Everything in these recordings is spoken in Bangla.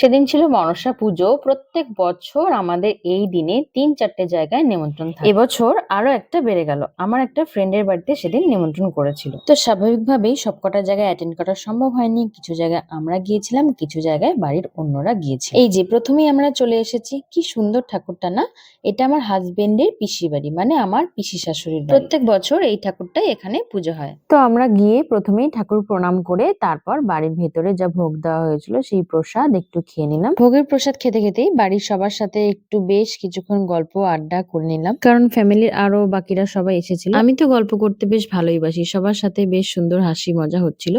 সেদিন ছিল মনসা পুজো। প্রত্যেক বছর আমাদের এই দিনে তিন চারটে জায়গায় নিমন্ত্রণ থাকে। এবছর আরও একটা বেড়ে গেল। আমার একটা ফ্রেন্ডের বাড়িতে সেদিন নিমন্ত্রণ করেছিল। তো স্বাভাবিকভাবেই সবকটা জায়গায় অ্যাটেন্ড করা সম্ভব হয়নি। কিছু জায়গায় আমরা গিয়েছিলাম, কিছু জায়গায় বাড়ির অন্যরা গিয়েছে। এই যে প্রথমেই আমরা চলে এসেছি, কি সুন্দর ঠাকুরটা না? এটা আমার হাজবেন্ডের পিসি বাড়ি মানে আমার পিসি শাশুড়ির প্রত্যেক বছর এই ঠাকুরটাই এখানে পুজো হয়। তো আমরা গিয়ে প্রথমেই ঠাকুর প্রণাম করে তারপর বাড়ির ভেতরে যা ভোগ দেওয়া হয়েছিল, সেই প্রসাদ একটু খেয়ে নিলাম। ভোগের প্রসাদ খেতে খেতেই বাড়ির সবার সাথে একটু বেশ কিছুক্ষণ গল্প আড্ডা করে নিলাম। কারণ ফ্যামিলির আরও বাকিরা সবাই এসেছিল। আমি তো গল্প করতে বেশ ভালোই বাসি। সবার সাথে বেশ সুন্দর হাসি মজা হচ্ছিল।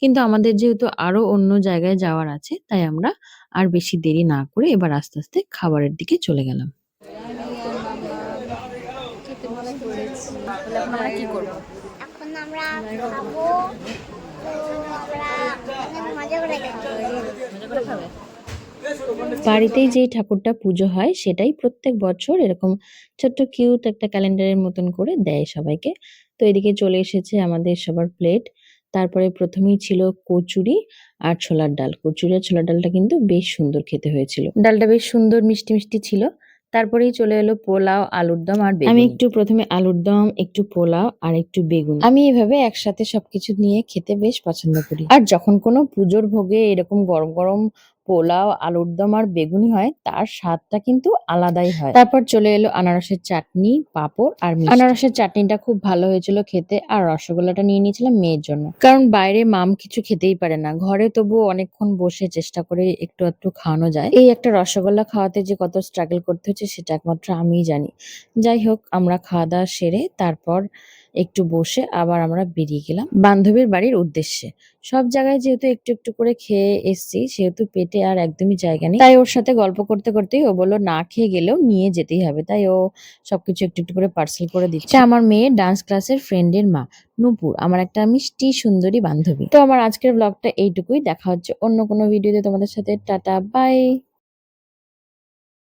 কিন্তু আমাদের যেহেতু আরও অন্য জায়গায় যাওয়ার আছে তাই আমরা আর বেশি দেরি না করে এবার আস্তে আস্তে খাবারের দিকে চলে গেলাম। এখন আমরা খাব। তো আমরা অনেক মজা করে খাব। বাড়িতেই যেই ঠাকুরটা পুজো হয় সেটাই প্রত্যেক বছর এরকম ছোট্ট কিউট একটা ক্যালেন্ডারের মতন করে দেয় সবাইকে। তো এদিকে চলে এসেছে আমাদের সবার প্লেট তারপরে প্রথমেই ছিল কচুরি আর ছোলার ডাল। কচুরি আর ছোলার ডালটা কিন্তু বেশ সুন্দর খেতে হয়েছিল। ডালটা বেশ সুন্দর মিষ্টি মিষ্টি ছিল। তারপরেই চলে এলো পোলাও আলুর দম আর আমি একটু প্রথমে আলুর দম একটু পোলাও আর একটু বেগুন। আমি এভাবে একসাথে সবকিছু নিয়ে খেতে বেশ পছন্দ করি। আর যখন কোনো পুজোর ভোগে এরকম গরম গরম পোলাও আলুর দম আর বেগুনি হয় তার স্বাদটা কিন্তু আলাদাই হয়। তারপর চলে এলো আনারসের চাটনি পাঁপড় আর আনারসের চাটনিটা খুব ভালো হয়েছিল খেতে আর রসগোল্লাটা নিয়ে নিয়েছিলাম মেয়ের জন্য। কারণ বাইরে মাম কিছু খেতেই পারে না। ঘরে তবুও অনেকক্ষণ বসে চেষ্টা করে একটু একটু খাওয়ানো যায়। এই একটা রসগোল্লা খাওয়াতে যে কত স্ট্রাগল করতে হচ্ছে সেটা একমাত্র আমিই জানি। যাই হোক আমরা খাওয়া দাওয়া সেরে তারপর একটু বসে আবার আমরা বেরিয়ে গেলাম বান্ধবীর বাড়ির উদ্দেশ্যে। সব জায়গায় যেহেতু একটু একটু করে খেয়ে এসছি, সেহেতু পেটে আর একদমই জায়গা নেই। তাই ওর সাথে গল্প করতে করতেই ও বলল, না খেয়ে গেলেও নিয়ে যেতেই হবে। তাই ও সবকিছু একটু একটু করে পার্সেল করে দিচ্ছে। আমার মেয়ে ডান্স ক্লাসের ফ্রেন্ডের মা, নূপুর, আমার একটা মিষ্টি সুন্দরী বান্ধবী। তো আমার আজকের ব্লগটা এইটুকুই। দেখা হচ্ছে অন্য কোনো ভিডিওতে তোমাদের সাথে। Tata bye